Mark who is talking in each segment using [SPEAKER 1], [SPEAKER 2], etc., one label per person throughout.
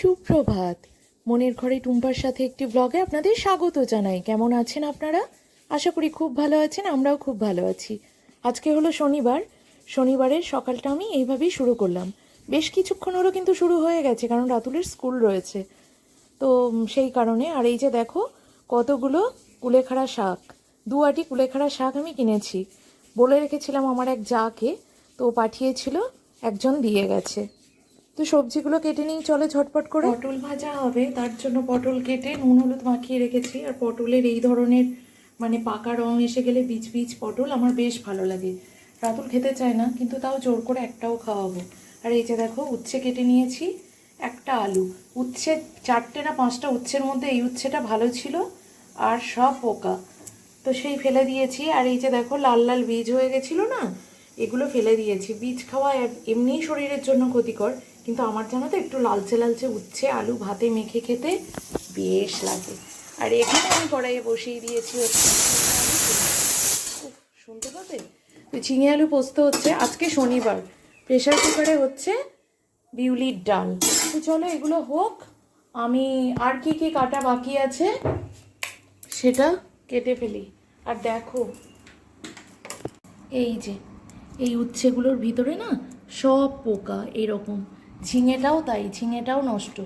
[SPEAKER 1] সুপ্রভাত। মনের ঘরে টুম্পার সাথে একটি ব্লগে আপনাদের স্বাগত জানাই। কেমন আছেন আপনারা? আশা করি খুব ভালো আছেন, আমরাও খুব ভালো আছি। আজকে হলো শনিবার। শনিবারের সকালটা আমি এইভাবেই শুরু করলাম। বেশ কিছুক্ষণ হলো কিন্তু শুরু হয়ে গেছে, কারণ রাতুলের স্কুল রয়েছে। তো সেই কারণে, আর এই যে দেখো, কতগুলো কুলেখাড়া শাক। দু আটি কুলেখাড়া শাক আমি কিনেছি। বলে রেখেছিলাম আমার এক যাকে, তো পাঠিয়েছিল, একজন দিয়ে গেছে। তো সবজিগুলো কেটে নিই, চলে ঝটপট করে। পটল ভাজা হবে, তার জন্য পটল কেটে নুন, হলুদ মাখিয়ে রেখেছি। আর পটলের এই ধরনের মানে পাকা রং এসে গেলে বীজ বীজ পটল আমার বেশ ভালো লাগে। রাতুল খেতে চায় না, কিন্তু তাও জোর করে একটাও খাওয়াবো। আর এই যে দেখো, উচ্ছে কেটে নিয়েছি, একটা আলু। উচ্ছে চারটে না পাঁচটা উচ্ছের মধ্যে এই উচ্ছেটা ভালো ছিল, আর সব পোকা। তো সেই ফেলে দিয়েছি, আর এই যে দেখো, লাল লাল বীজ হয়ে গেছিল না, এগুলো ফেলে দিয়েছি। বীজ খাওয়া এম- এমনিই শরীরের জন্য ক্ষতিকর। কিন্তু আমার জানো তো একটু লালচে লালচে উচ্ছে, আলু ভাতে মেখে খেতে বেশ লাগে। আর এখানে আমি কড়াইয়ে বসিয়ে দিয়েছি শুনতে পাবে? ঝিঙে আলু পোস্ত হচ্ছে আজকে শনিবার। প্রেশার কুকারে হচ্ছে বিউলির ডাল। তো চলো এগুলো হোক, আমি আর কি কি কাটা বাকি আছে সেটা কেটে ফেলি। আর দেখো, এই যে, এই উচ্ছেগুলোর ভিতরে না সব পোকা, এরকম। ঝিঙেটাও তাই, ঝিঙেটাও নষ্ট।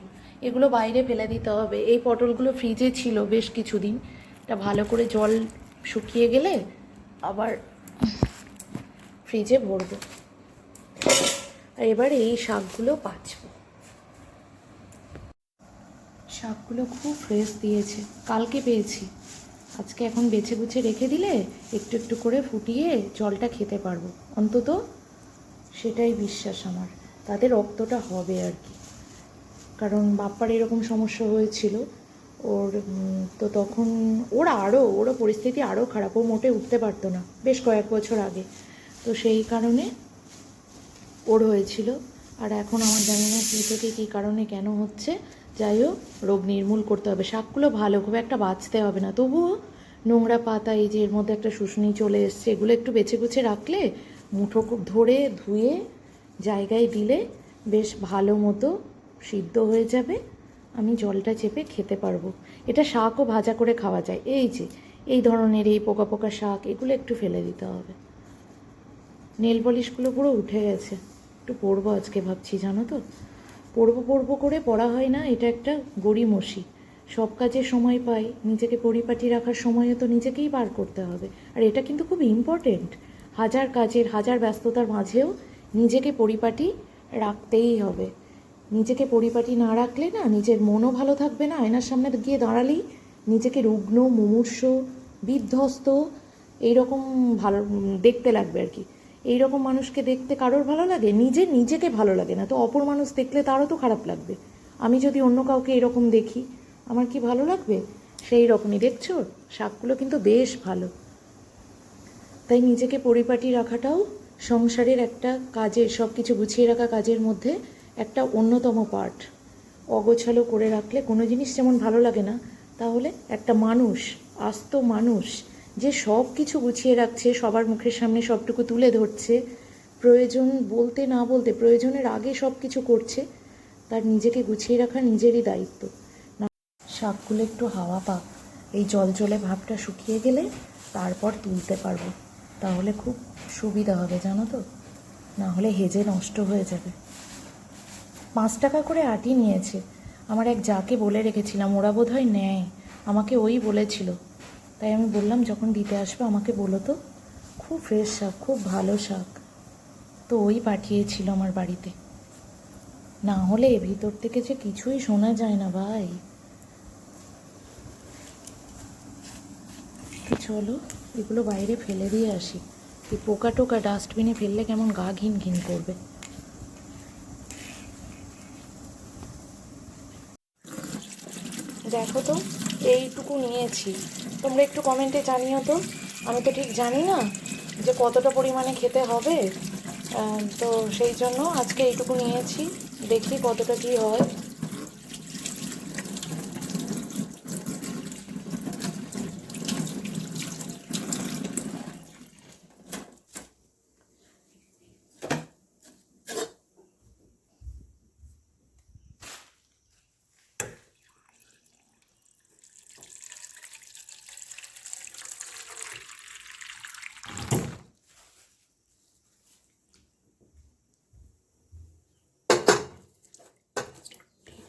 [SPEAKER 1] এগুলো বাইরে ফেলে দিতে হবে। এই পটলগুলো ফ্রিজে ছিল বেশ কিছুদিন। এটা ভালো করে জল শুকিয়ে গেলে আবার ফ্রিজে ভরবো। আর এবার এই শাকগুলো বাছবো শাকগুলো খুব ফ্রেশ দিয়েছে। কালকে পেয়েছি। আজকে এখন বেছে বুছে রেখে দিলে একটু একটু করে ফুটিয়ে জলটা খেতে পারব। অন্তত সেটাই বিশ্বাস আমার। তাদের রক্তটা হবে আর কি। কারণ বাপ্পার এরকম সমস্যা হয়েছিল। ওর তো তখন ওর আরও ওরও পরিস্থিতি আরও খারাপ। ও মোটে উঠতে পারতো না বেশ কয়েক বছর আগে। তো সেই কারণে ওর হয়েছিল। আর এখন আমার জানি না কী থেকে কী কারণে কেন হচ্ছে। যাই হোক, রোগ নির্মূল করতে হবে। শাকগুলো ভালো, খুব একটা বাঁচতে হবে না। তবুও নোংরা পাতা, এই যে এর মধ্যে একটা শুশুনি চলে এসছে, এগুলো একটু বেছে গুছে রাখলে মুঠো ধরে ধুয়ে জায়গায় দিলে বেশ ভালো মতো সিদ্ধ হয়ে যাবে। আমি জলটা চেপে খেতে পারব। এটা শাকও ভাজা করে খাওয়া যায়। এই যে, এই ধরনের এই পোকা পোকা শাক, এগুলো একটু ফেলে দিতে হবে। নেল পলিশগুলো পুরো উঠে গেছে। একটু পরবো আজকে ভাবছি, জানো তো? পরবো পরবো করে পড়া হয় না, এটা একটা গড়িমসি। সব কাজে সময় পাই, নিজেকে পরিপাটি রাখার সময়ও তো নিজেকেই পার করতে হবে। আর এটা কিন্তু খুব ইম্পর্টেন্ট হাজার কাজের, হাজার ব্যস্ততার মাঝেও নিজেকে পরিপাটি রাখতেই হবে। নিজেকে পরিপাটি না রাখলে না নিজের মনও ভালো থাকবে না, আয়নার সামনে গিয়ে দাঁড়ালেই নিজেকে রুগ্ন, মুমূর্ষ, বিধ্বস্ত এইরকম ভালো, দেখতে লাগবে আর কি। এইরকম মানুষকে দেখতে কারোর ভালো লাগে? নিজে নিজেকে ভালো লাগে না। তো অপর মানুষ দেখলে তারও তো খারাপ লাগবে। আমি যদি অন্য কাউকে এরকম দেখি, আমার কি ভালো লাগবে? সেই রকমই দেখছ? শাকগুলো কিন্তু বেশ ভালো। তাই নিজেকে পরিপাটি রাখাটাও সংসারের একটা কাজের সব কিছু গুছিয়ে রাখা কাজের মধ্যে একটা অন্যতম পার্ট অগোছালো করে রাখলে কোনো জিনিস যেমন ভালো লাগে না, তাহলে একটা মানুষ, আস্ত মানুষ, যে সব কিছু গুছিয়ে রাখছে, সবার মুখের সামনে সবটুকু তুলে ধরছে, প্রয়োজন বলতে না বলতে, প্রয়োজনের আগে সব কিছু করছে, তার নিজেকে গুছিয়ে রাখা নিজেরই দায়িত্ব। শাকগুলো একটু হাওয়া পাক, এই জল জলে ভাবটা শুকিয়ে গেলে তারপর তুলতে পারব। তাহলে খুব সুবিধা হবে, জানো তো? না হলে হেজে নষ্ট হয়ে যাবে। পাঁচ টাকা করে আটি নিয়েছে। আমার এক যাকে বলে রেখেছিলাম, ওরা বোধ হয় নেয়। আমাকে ওই বলেছিল। তাই আমি বললাম, যখন দিতে আসবে, আমাকে বলো তো। খুব ফ্রেশ শাক, খুব ভালো শাক। তো ওই পাঠিয়েছিল আমার বাড়িতে। না হলে ভিতর থেকে যে কিছুই শোনা যায় না, ভাই। চলো, এগুলো বাইরে ফেলে দিয়ে আসি। এই পোকা টোকা ডাস্টবিনে ফেললে কেমন গা ঘিন ঘিন করবে? দেখো তো, এইটুকু নিয়েছি। তোমরা একটু কমেন্টে জানিও তো। আমি তো ঠিক জানি না যে কতটা পরিমাণে খেতে হবে। তো সেই জন্য আজকে এইটুকু নিয়েছি। দেখি কতটা কি হয়।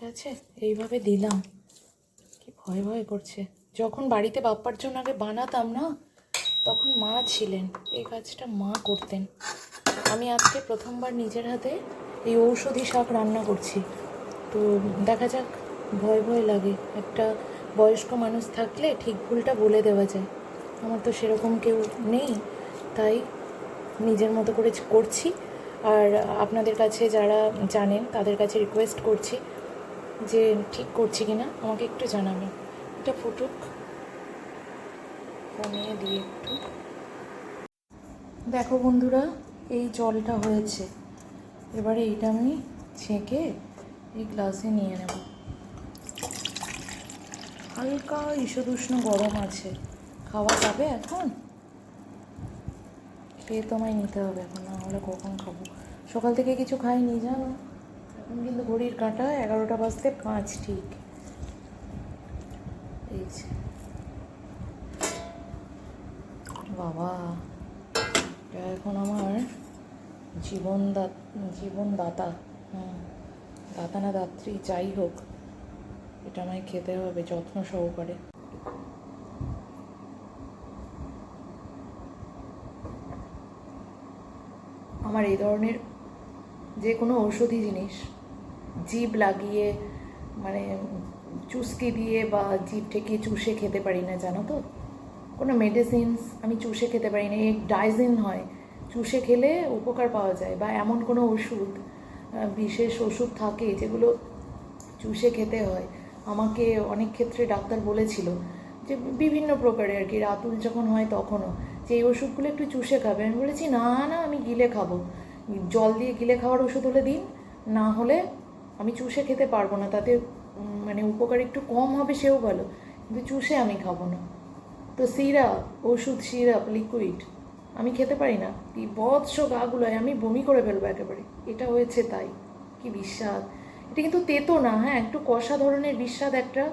[SPEAKER 1] আছে? এইভাবে দিলাম। কি ভয় ভয় করছে। যখন বাড়িতে বাপ্পার জন্য আগে বানাতাম না, তখন মা ছিলেন। এই কাজটা মা করতেন। আমি আজকে প্রথমবার নিজের হাতে এই ঔষধি শাক রান্না করছি। তো দেখা যাক, ভয় ভয় লাগে। একটা বয়স্ক মানুষ থাকলে ঠিক ভুলটা বলে দেওয়া যায়। আমার তো সেরকম কেউ নেই, তাই নিজের মতো করে করছি। আর আপনাদের কাছে যারা জানেন, তাদের কাছে রিকোয়েস্ট করছি। যে ঠিক করছি কি না আমাকে একটু জানাবে। এটা ফুটুক। কমিয়ে দিয়ে একটু। দেখো বন্ধুরা, এই জলটা হয়েছে। এবারে এইটা আমি ছেঁকে এই গ্লাসে নিয়ে নেব। হালকা ঈষদুষ্ণ গরম আছে। খাওয়া যাবে এখন? খেয়ে তোমায় নিতে হবে এখন, না হলে কখন খাব? সকাল থেকে কিছু খাইনি, জানো? কিন্তু ঘড়ির কাঁটা এগারোটা বাজতে পাঁচ ঠিক। এই যে। বাবা এখন আমার জীবন জীবনদাতা। হুম, দাতা না দাত্রী, যাই হোক, এটা আমায় খেতে হবে যত্ন সহকারে। আমার এই ধরনের যে কোনো ঔষধি জিনিস জিভ লাগিয়ে মানে চুস্কি দিয়ে বা জিভ ঠেকিয়ে চুষে খেতে পারি না, জানো তো? কোনো মেডিসিনস আমি চুষে খেতে পারি না। এক ডাইজিন হয়। চুষে খেলে উপকার পাওয়া যায় বা এমন কোনো ওষুধ বিশেষ ওষুধ থাকে যেগুলো চুষে খেতে হয়। আমাকে অনেক ক্ষেত্রে ডাক্তার বলেছিল যে বিভিন্ন প্রকারের আর কি, রাতুল যখন হয় তখনও যে এই ওষুধগুলো একটু চুষে খাবে। আমি বলেছি, না না, আমি গিলে খাব। জল দিয়ে গিলে খাওয়ার ওষুধ হলে দিন, না হলে আমি চুষে খেতে পারব না, তাতে মানে উপকার একটু কম হবে সেও ভালো, কিন্তু চুষে আমি খাব না। তো সিরাপ, ওষুধ সিরাপ লিকুইড আমি খেতে পারি না। বিভৎস গাগুলোয় আমি বমি করে ফেলব একেবারে, এটা হয়েছে তাই, কি বিস্বাদ। এটা কিন্তু তেতো না হ্যাঁ একটু কষা ধরনের বিস্বাদ একটা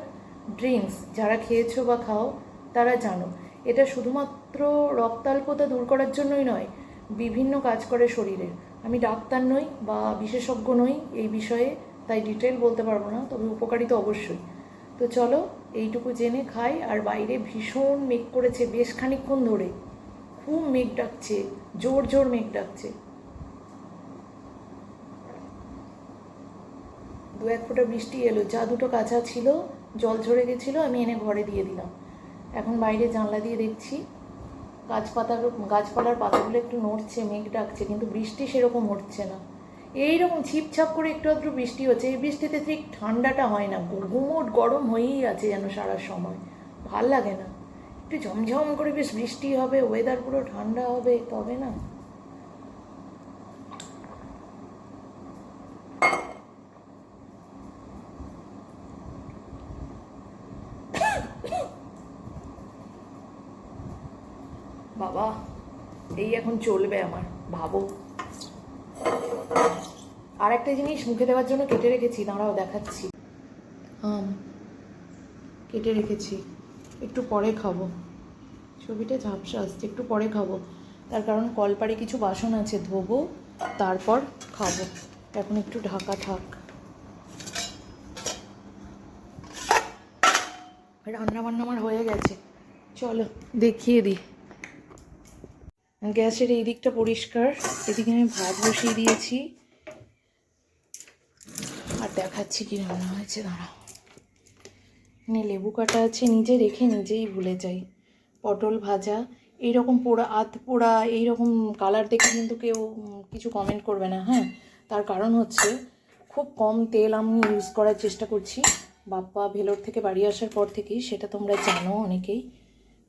[SPEAKER 1] ড্রিঙ্কস যারা খেয়েছো বা খাও, তারা জানো। এটা শুধুমাত্র রক্তাল্পতা দূর করার জন্যই নয়, বিভিন্ন কাজ করে শরীরের। আমি ডাক্তার নই বা বিশেষজ্ঞ নই এই বিষয়ে তাই ডিটেল বলতে পারব না, তবে উপকারী তো অবশ্যই। তো চলো, এইটুকু জেনে খাই, আর বাইরে ভীষণ মেঘ করেছে বেশ খানিকক্ষণ ধরে। খুব মেঘ ডাকছে, জোর জোর মেঘ ডাকছে। দু এক ফোঁটা বৃষ্টি এলো, যা দুটো কাঁচা ছিল, জল ঝরে গেছিল, আমি এনে ঘরে দিয়ে দিলাম। এখন বাইরে জানলা দিয়ে দেখছি, গাছপাতার গাছপালার পাতাগুলো একটু নড়ছে, মেঘ ডাকছে, কিন্তু বৃষ্টি সেরকম হচ্ছে না। এইরকম ছিপছাপ করে একটু আধটু বৃষ্টি হচ্ছে, এই বৃষ্টিতে ঠিক ঠান্ডাটা হয় না, গু- গরম হয়েই আছে যেন সারা সময়। ভালো লাগে না। একটু ঝমঝম করে বেশ বৃষ্টি হবে ওয়েদার পুরো ঠান্ডা হবে, তবে না। বাবা, এই এখন চলবে আমার, ভাবো। আর একটা জিনিস মুখে দেওয়ার জন্য কেটে রেখেছি, দাঁড়াও দেখাচ্ছি। আম, কেটে রেখেছি, একটু পরে খাব। ছবিটা ঝাপসা আসছে, একটু পরে খাব। তার কারণ কলপারে কিছু বাসন আছে, ধোবো, তারপর খাব। এখন একটু ঢাকা থাক। রান্না বান্না আমার হয়ে গেছে। চলো, দেখিয়ে দিই। গ্যাসের এই দিকটা পরিষ্কার, এদিকে আমি ভাত বসিয়ে দিয়েছি। দেখাচ্ছি কি রান্না হয়েছে, দাঁড়াও। এখানে লেবু কাটা আছে, নিজে রেখে নিজেই ভুলে যাই। পটল ভাজা, এইরকম পোড়া আধ পোড়া, এইরকম কালার দেখে কিন্তু কেউ কিছু কমেন্ট করবে না হ্যাঁ? তার কারণ হচ্ছে, খুব কম তেল আমি ইউজ করার চেষ্টা করছি। বাপ্পা ভেলোর থেকে বাড়ি আসার পর থেকেই, সেটা তোমরা জানো অনেকেই।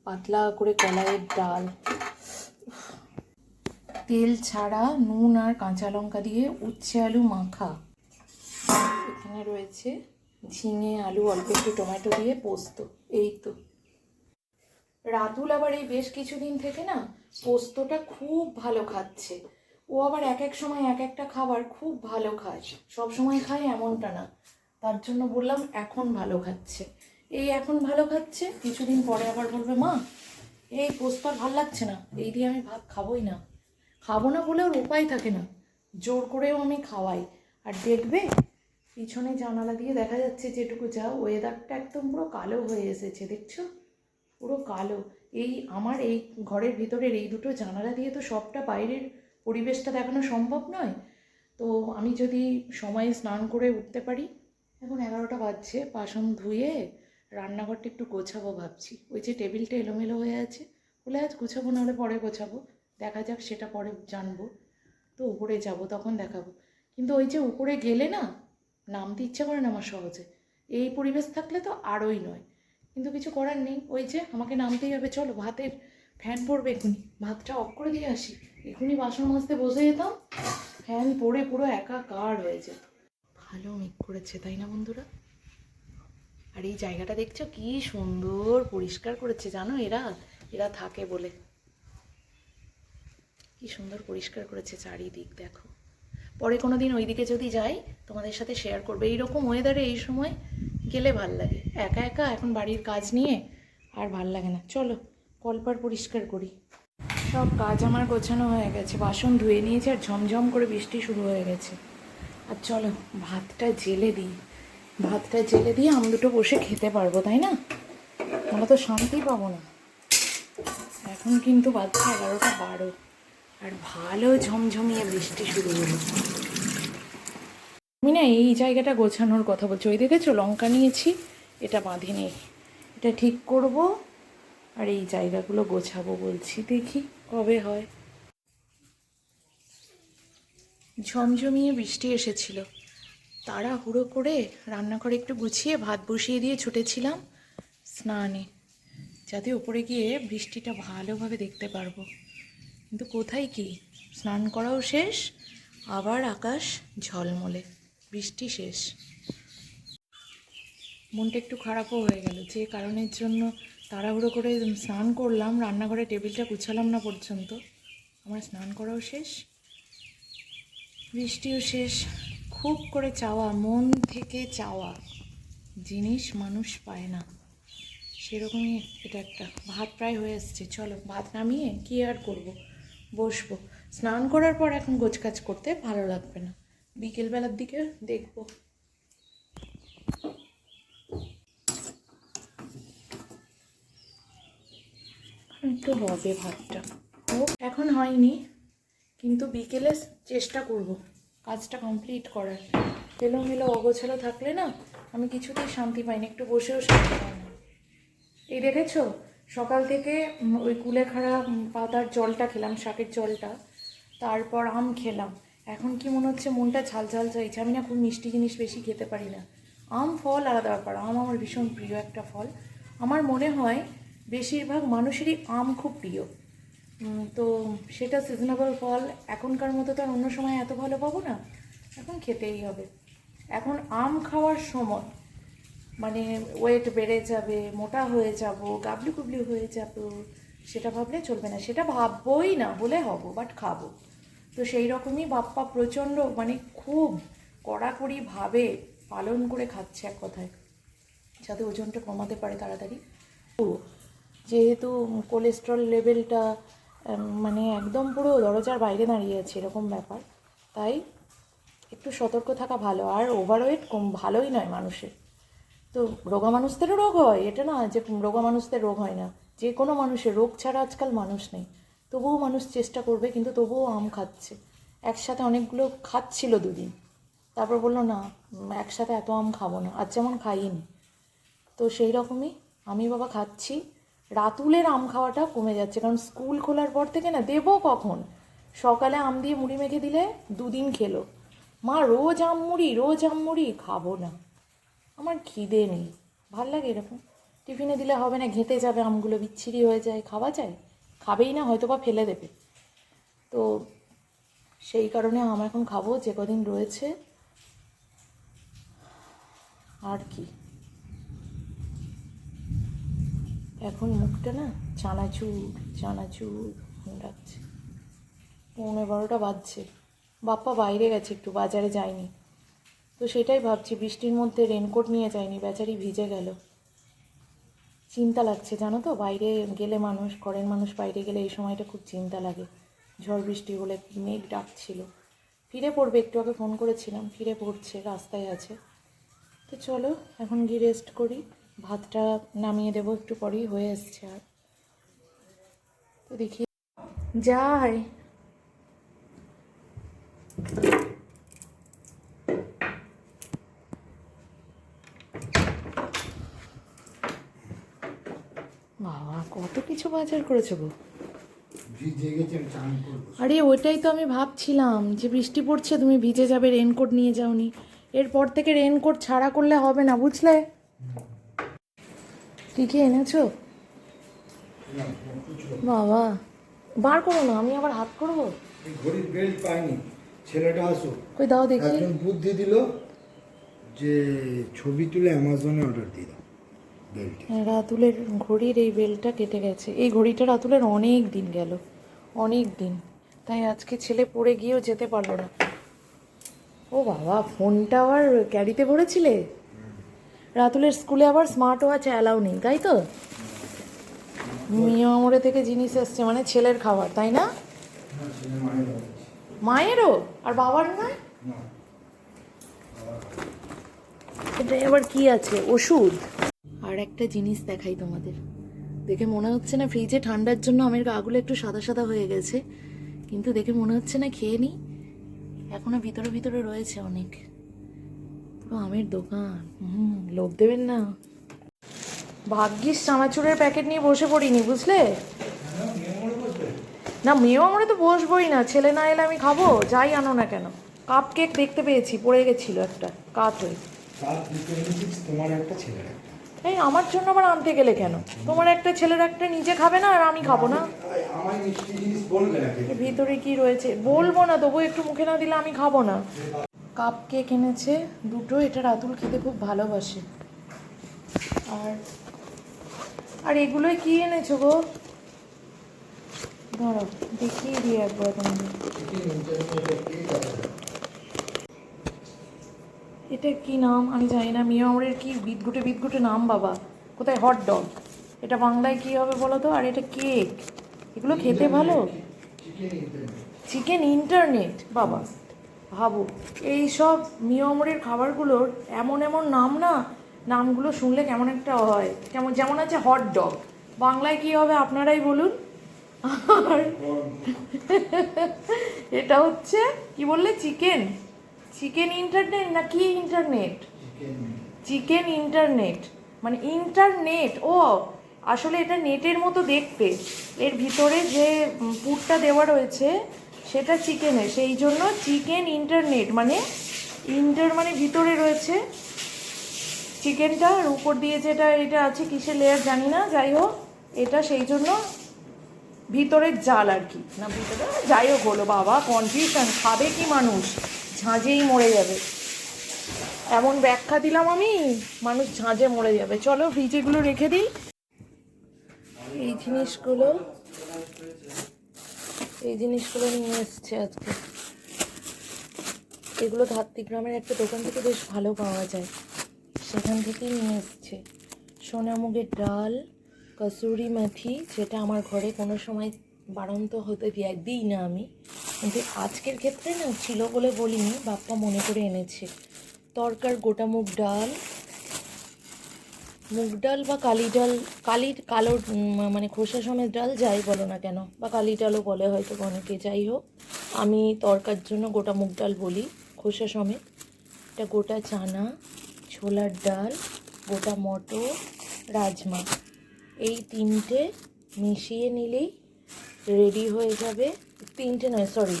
[SPEAKER 1] পাতলা করে কলাইয়ের ডাল। তেল ছাড়া নুন আর কাঁচা লঙ্কা দিয়ে উচ্ছে আলু মাখা। এখানে রয়েছে ঝিঙে, আলু, অল্প একটু টমেটো দিয়ে পোস্ত, এই তো। রাতুল আবার এই বেশ কিছুদিন থেকে না পোস্তটা খুব ভালো খাচ্ছে। ও আবার এক এক সময় এক একটা খাবার খুব ভালো খায়, সব সময় খায় এমনটা না। তার জন্য বললাম এখন ভালো খাচ্ছে। এই এখন ভালো খাচ্ছে, কিছুদিন পরে আবার বলবে, মা, এই পোস্ত আর ভালো লাগছে না, এই দিয়ে আমি ভাত খাবোই না। খাব না বলে ওর উপায় থাকে না। জোর করেও আমি খাওয়াই। আর দেখবে পিছনে জানালা দিয়ে দেখা যাচ্ছে যেটুকু যা ওয়েদারটা একদম পুরো কালো হয়ে এসেছে, দেখছ? পুরো কালো। এই আমার এই ঘরের ভিতরের এই দুটো জানালা দিয়ে তো সবটা বাইরের পরিবেশটা দেখানো সম্ভব নয়। তো আমি যদি সময়ে স্নান করে উঠতে পারি, এখন এগারোটা বাজছে, বাসন ধুয়ে রান্নাঘরটা একটু গোছাবো ভাবছি। ওই যে টেবিলটা এলোমেলো হয়ে আছে, বলে আজ গোছাবো, নাহলে পরে গোছাবো। দেখা যাক সেটা পরে জানব। তো উপরে যাব, তখন দেখাবো। কিন্তু ওই যে উপরে গেলে না নামতে ইচ্ছা করে না আমার সহজে। এই পরিবেশ থাকলে তো আরোই নয়। কিন্তু কিছু করার নেই। ওই যে আমাকে নামতেই হবে। চলো, ভাতের ফ্যান পড়বে এখুনি। ভাতটা অফ করে দিয়ে আসি। এখুনি বাসন মাজতে বসে যেতাম। ফ্যান পড়ে পুরো একাকার হয়ে যেত। ভালো মেঘ করেছে, তাই না বন্ধুরা? আর এই জায়গাটা দেখছ? কি সুন্দর পরিষ্কার করেছে, জানো এরা? এরা থাকে বলে। কি সুন্দর পরিষ্কার করেছে চারিদিক, দেখো। পরে কোনো দিন ওইদিকে যদি যাই, তোমাদের সাথে শেয়ার করবে। এইরকম ওয়েদারে এই সময় গেলে ভালো লাগে। একা একা এখন বাড়ির কাজ নিয়ে আর ভালো লাগে না। চলো, কলপার পরিষ্কার করি। সব কাজ আমার গোছানো হয়ে গেছে। বাসন ধুয়ে নিয়েছে আর ঝমঝম করে বৃষ্টি শুরু হয়ে গেছে। আর চলো, ভাতটা জেলে দিই। ভাতটা জেলে দিয়ে আম দুটো বসে খেতে পারব, তাই না? আমরা তো শান্তি পাবো না। এখন কিন্তু বাচ্চা এগারোটা বারো। আর ভালো ঝমঝমিয়ে বৃষ্টি শুরু হলো। আমি না এই জায়গাটা গোছানোর কথা বলছি। ওই দেখেছ? লঙ্কা নিয়েছি, এটা বাঁধিনি এটা ঠিক করব আর এই জায়গাগুলো গোছাবো বলছি। দেখি কবে হয়। ঝমঝমিয়ে বৃষ্টি এসেছিল। তাড়াহুড়ো করে রান্নাঘরে একটু গুছিয়ে ভাত বসিয়ে দিয়ে ছুটেছিলাম স্নানে। যাতে উপরে গিয়ে বৃষ্টিটা ভালোভাবে দেখতে পারব। কিন্তু কোথায় কি? স্নান করাও শেষ, আবার আকাশ ঝলমলে, বৃষ্টি শেষ। মনটা একটু খারাপও হয়ে গেল, যে কারণের জন্য তাড়াহুড়ো করে স্নান করলাম, রান্নাঘরে টেবিলটা গুছালাম না পর্যন্ত। আমার স্নান করাও শেষ, বৃষ্টিও শেষ, খুব করে চাওয়া, মন থেকে চাওয়া, জিনিস মানুষ পায় না। সেরকমই এটা একটা, ভাত প্রায় হয়ে এসছে চলো ভাত নামিয়ে কী আর করব? বসবো। স্নান করার পর এখন গোছকাজ করতে ভালো লাগবে না। বিকেলবেলার দিকে দেখব। একটু হবে ভাতটা। ও, এখন হয়নি, কিন্তু বিকেলে চেষ্টা করব কাজটা কমপ্লিট করার। এলোমেলো অগোছালো থাকলে না আমি কিছুতেই শান্তি পাই না একটু বসেও শান্তি পাই না এই দেখেছ? সকাল থেকে ওই কুলেখাড়া পাতার জলটা খেলাম, শাকের জলটা। তারপর আম খেলাম। এখন কি মনে হচ্ছে, মনটা ঝাল ঝাল চাইছে। আমি না খুব মিষ্টি জিনিস বেশি খেতে পারি না। আম ফল আলাদা ব্যাপার। আম আমার ভীষণ প্রিয় একটা ফল। আমার মনে হয়, বেশিরভাগ মানুষেরই আম খুব প্রিয়। তো সেটা সিজনেবল ফল। এখনকার মতো তো আর অন্য সময় এত ভালো পাবো না। এখন খেতেই হবে। এখন আম খাওয়ার সময় মানে ওয়েট বেড়ে যাবে, মোটা হয়ে যাব গাবলু গুবলু হয়ে যাব, সেটা ভাবলে চলবে না। সেটা ভাববোই না, বলে হব বাট খাব। তো সেই রকমই বাপ্পা প্রচণ্ড মানে খুব কড়াকড়িভাবে পালন করে খাচ্ছে এক কথায়। যাতে ওজনটা কমাতে পারে তাড়াতাড়ি। যেহেতু কোলেস্ট্রল লেভেলটা মানে একদম পুরো দরজার বাইরে দাঁড়িয়ে আছে, এরকম ব্যাপার। তাই একটু সতর্ক থাকা ভালো, আর ওভারওয়েট কম, ভালোই নয় মানুষের। তো রোগা মানুষদেরও রোগ হয়, এটা না যে রোগা মানুষদের রোগ হয় না। যে কোনো মানুষের রোগ ছাড়া আজকাল মানুষ নেই। তবুও মানুষ চেষ্টা করবে, কিন্তু তবুও আম খাচ্ছে। একসাথে অনেকগুলো খাচ্ছিল দুদিন। তারপর বলল, না, একসাথে এত আম খাব না। আজ যেমন খাইনি। তো সেই রকমই আমি বাবা খাচ্ছি। রাতুলের আম খাওয়াটা কমে যাচ্ছে, কারণ স্কুল খোলার পর থেকে না, দেবো কখন? সকালে আম দিয়ে মুড়ি মেখে দিলে দুদিন খেলো। মা, রোজ আম মুড়ি, রোজ আম মুড়ি, খাব না। আমার খিদে নেই। ভালো লাগে এরকম। টিফিনে দিলে হবে না, ঘেঁটে যাবে, আমগুলো বিচ্ছিরি হয়ে যায়, খাওয়া যায়? খাবেই না হয়তো বা ফেলে দেবে। তো সেই কারণে আম এখন খাব, যে কদিন রয়েছে। আর কি? এখন মুখটা না চানাচুর চানাচুর ডাকছে পৌনে বারোটা বাজছে। বাপ্পা বাইরে গেছে, একটু বাজারে যায়নি। তো সেটাই ভাবছি, বৃষ্টির মধ্যে রেনকোট নিয়ে যায়নি বেচারি ভিজে গেল। চিন্তা লাগছে, জানো তো? বাইরে গেলে মানুষ, ঘরের মানুষ বাইরে গেলে এই সময়টা খুব চিন্তা লাগে। ঝড় বৃষ্টি হলে মেঘ ডাকছিল। ফিরে পড়বে, একটু আগে ফোন করেছিলাম, ফিরে পড়ছে, রাস্তায় আছে। তো চলো, এখন গিয়ে রেস্ট করি। ভাতটা নামিয়ে দেবো, একটু পরেই হয়ে এসছে আর। তো দেখি। যাই বাবা কত কিছু বাজার করেছ গো। আরে ওইটাই তো আমি ভাবছিলাম যে বৃষ্টি পড়ছে তুমি ভিজে যাবে রেনকোট নিয়ে যাওনি। এরপর থেকে রেনকোট ছাড়া করলে হবে না বুঝলে? কি কি এনেছো। বাবা বার করো না আমি আবার হাত করব?
[SPEAKER 2] ঘড়ির বেল্ট পাইনি ছেলেটা আসো।
[SPEAKER 1] কই দাও দেখি।
[SPEAKER 2] একজন বুদ্ধি দিল যে ছবি তুলে অ্যামাজনে অর্ডার দিয়ে
[SPEAKER 1] রাতুলের ঘড়ির এই বেলটা কেটে গেছে। এই ঘড়িটা রাতুলের অনেক দিন গেল, অনেক দিন। তাই আজকে ছেলে পড়ে গিয়েও যেতে পারল না। ও বাবা, ফোনটা আবার ক্যারিতে ভরেছিলে? রাতুলের স্কুলে আবার স্মার্ট ওয়াচ অ্যালাউ নেই, তাই তো? মিয়ামরে থেকে জিনিস এসছে মানে ছেলের খাবার, তাই না? মায়েরও? আর বাবার নয় এটা আবার কি আছে? ওষুধ? আর একটা জিনিস দেখাই তোমাদের। দেখে মনে হচ্ছে না ফ্রিজে ঠান্ডার জন্য আমের গাগুলো একটু সাদা সাদা হয়ে গেছে। কিন্তু দেখে মনে হচ্ছে না খেয়ে নি। এখনও ভিতরে ভিতরে রয়েছে অনেক। পুরো আমের দোকান। হুম, লোভ দেবেন না। ভাগ্যিস চানাচুরের প্যাকেট নিয়ে বসে পড়িনি, বুঝলে? না, মেয়েও আমরা তো বসবোই না। ছেলে না এলে আমি খাব? যাই আনো না কেন? কাপ কেক দেখতে পেয়েছি, পড়ে গেছিল একটা। কাঠ হয়ে।
[SPEAKER 2] তোমার একটা।
[SPEAKER 1] এই আমার জন্য আবার আনতে গেলে কেন? তোমার একটা ছেলের একটা নিজে খাবে না আর আমি খাব না? ভিতরে কি রয়েছে? বলব না তবু একটু মুখে না দিলে আমি খাব না। কাপ কেক এনেছে দুটো এটা রাতুল খেতে খুব ভালোবাসে। আর আর এগুলোই কি এনেছো গো? ধরো দেখিয়ে দিই একবার তোমাদের। এটা কি নাম? আমি জানি না। মিয়া আমরের কি বিদগুটে বিদগুটে নাম বাবা? কোথায়? হট ডগ এটা বাংলায় কি হবে বলো তো? আর এটা কেক এগুলো খেতে ভালো? চিকেন ইন্টারনেট বাবা ভাবো। এই সব মিয়মরের খাবারগুলোর এমন এমন নাম না? নামগুলো শুনলে কেমন একটা হয়। কেমন যেমন আছে হট ডগ বাংলায় কি হবে আপনারাই বলুন? আর এটা হচ্ছে কি বললে? চিকেন চিকেন ইন্টারনেট না কি ইন্টারনেট চিকেন ইন্টারনেট মানে ইন্টারনেট ও আসলে এটা নেটের মতো দেখতে। এর ভিতরে যে পুরটা দেওয়া রয়েছে সেটা চিকেনের সেই জন্য চিকেন ইন্টারনেট মানে ইন্টার মানে ভিতরে রয়েছে। চিকেনটা আর উপর দিয়ে যেটা এটা আছে কিসের লেয়ার জানি না যাই হোক এটা সেই জন্য ভিতরের জাল আর কি। না ভিতরে যাই হোক হলো বাবা কনফিউশন খাবে কি মানুষ? ঝাঁঝেই মরে যাবে। এমন ব্যাখ্যা দিলাম আমি, মানুষ ঝাঁঝে মরে যাবে। চলো ফ্রিজেগুলো রেখে দিই। এই জিনিসগুলো এই জিনিসগুলো নিয়ে এসছে আজকে। এগুলো ধাত্রী গ্রামের একটা দোকান থেকে বেশ ভালো পাওয়া যায়। সেখান থেকেই নিয়ে এসছে। সোনামুগের ডাল, কসুরি মেথি, যেটা আমার ঘরে কোনো সময় বাড়ন্ত হতে দিয়ে দিই না আমি। কিন্তু আজকের ক্ষেত্রে না ছিল বলে বলিনি, বাপ্পা মনে করে এনেছে। তরকার গোটা মুগ ডাল মুগ ডাল বা কালি ডাল, কালির কালো মানে খোসা সমেত ডাল যাই বলো না কেন, বা কালি ডালও বলে হয়তো অনেকে, যাই হোক, আমি তরকার জন্য গোটা মুগ ডাল বলি, খোসা সমেত। এটা গোটা চানা, ছোলার ডাল, গোটা মটর, রাজমা। এই তিনটে মিশিয়ে নিলেই রেডি হয়ে যাবে তিনটে নয় সরি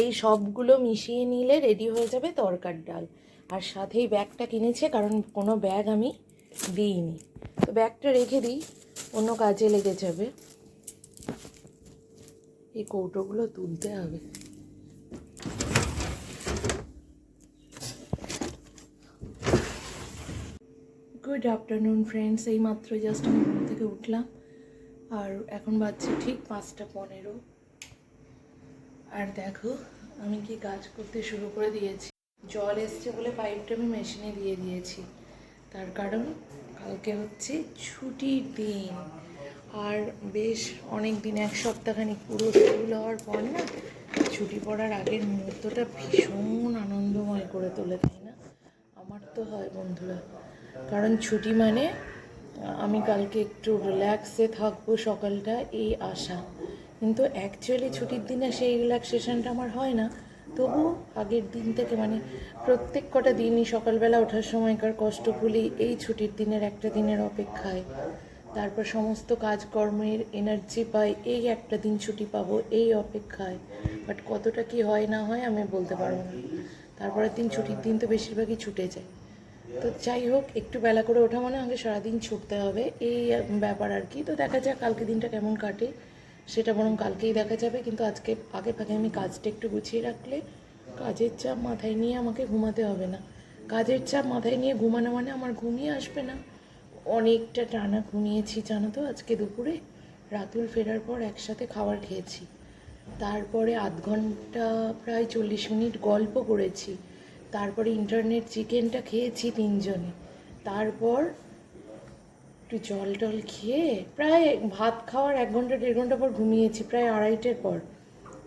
[SPEAKER 1] এই সবগুলো মিশিয়ে নিলে রেডি হয়ে যাবে তরকার ডাল। আর সাথেই ব্যাগটা কিনেছে, কারণ কোনো ব্যাগ আমি দিইনি। তো ব্যাগটা রেখে দিই, অন্য কাজে লেগে যাবে। এই কৌটোগুলো তুলতে হবে। গুড আফটারনুন ফ্রেন্ডস এই মাত্র জাস্ট আমি ঘুম থেকে উঠলাম। আর এখন বাজছে ঠিক পাঁচটা পনেরো। আর দেখো, আমি কি কাজ করতে শুরু করে দিয়েছি। জল এসছে বলে পাইপটা আমি মেশিনে দিয়ে দিয়েছি। তার কারণ, কালকে হচ্ছে ছুটির দিন। আর বেশ অনেক দিন এক সপ্তাহখানিক পুরো স্কুল হওয়ার পর না, ছুটি পড়ার আগের মুহূর্তটা ভীষণ আনন্দময় করে তোলে, তাই না? আমার তো হয় বন্ধুরা। কারণ ছুটি মানে আমি কালকে একটু রিল্যাক্সে থাকব সকালটা, এই আশা। কিন্তু অ্যাকচুয়ালি ছুটির দিনে সেই রিল্যাক্সেশনটা আমার হয় না। তবু আগের দিন থেকে মানে প্রত্যেক কটা দিনই সকালবেলা ওঠার সময়কার কষ্ট ভুলি এই ছুটির দিনের একটা দিনের অপেক্ষায়। তারপর সমস্ত কাজকর্মের এনার্জি পাই, এই একটা দিন ছুটি পাবো, এই অপেক্ষায়। বাট কতটা কি হয় না হয় আমি বলতে পারব না। তারপরের দিন ছুটির দিন তো বেশিরভাগই ছুটে যায়। তো যাই হোক, একটু বেলা করে ওঠা মানে আমাকে সারাদিন ছুটতে হবে, এই ব্যাপার আর কি। তো দেখা যাক কালকে দিনটা কেমন কাটে। সেটা বরং কালকেই দেখা যাবে, কিন্তু আজকে আগে ফাঁকে আমি কাজটা একটু গুছিয়ে রাখলে কাজের চাপ মাথায় নিয়ে আমাকে ঘুমাতে হবে না। কাজের চাপ মাথায় নিয়ে ঘুমানো মানে আমার ঘুমিয়ে আসবে না। অনেকটা টানা ঘুমিয়েছি, জানো তো, আজকে দুপুরে। রাতুল ফেরার পর একসাথে খাবার খেয়েছি। তারপরে আধ ঘণ্টা প্রায় চল্লিশ মিনিট গল্প করেছি। তারপরে ইন্টারনেট চিকেনটা খেয়েছি তিনজনে। তারপর একটু জল টল খেয়ে প্রায় ভাত খাওয়ার এক ঘণ্টা, দেড় ঘণ্টা পর ঘুমিয়েছি, প্রায় আড়াইটের পর।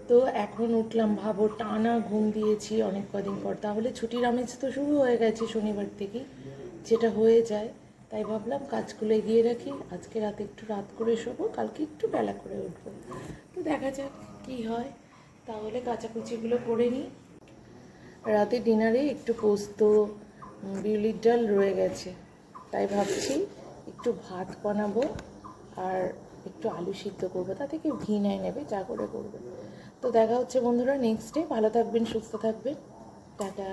[SPEAKER 1] তো এখন উঠলাম, ভাবো টানা ঘুম দিয়েছি অনেক কদিন পর। তাহলে ছুটির আমেজ তো শুরু হয়ে গেছে শনিবার থেকেই, যেটা হয়ে যায়। তাই ভাবলাম কাজগুলো এগিয়ে রাখি, আজকে রাতে একটু রাত করে শোবো, কালকে একটু বেলা করে উঠবো। তো দেখা যাক কী হয়। তাহলে কাচাকুচিগুলো করে নিই। রাতে ডিনারে একটু পোস্ত বিউলির ডাল রয়ে গেছে। তাই ভাবছি একটু ভাত বানাবো আর একটু আলু সিদ্ধ করব। তাতে কেউ ঘি নেয় নেবে, যা করে করবে। তো দেখা হচ্ছে বন্ধুরা নেক্সট ডে ভালো থাকবেন, সুস্থ থাকবেন। টাটা।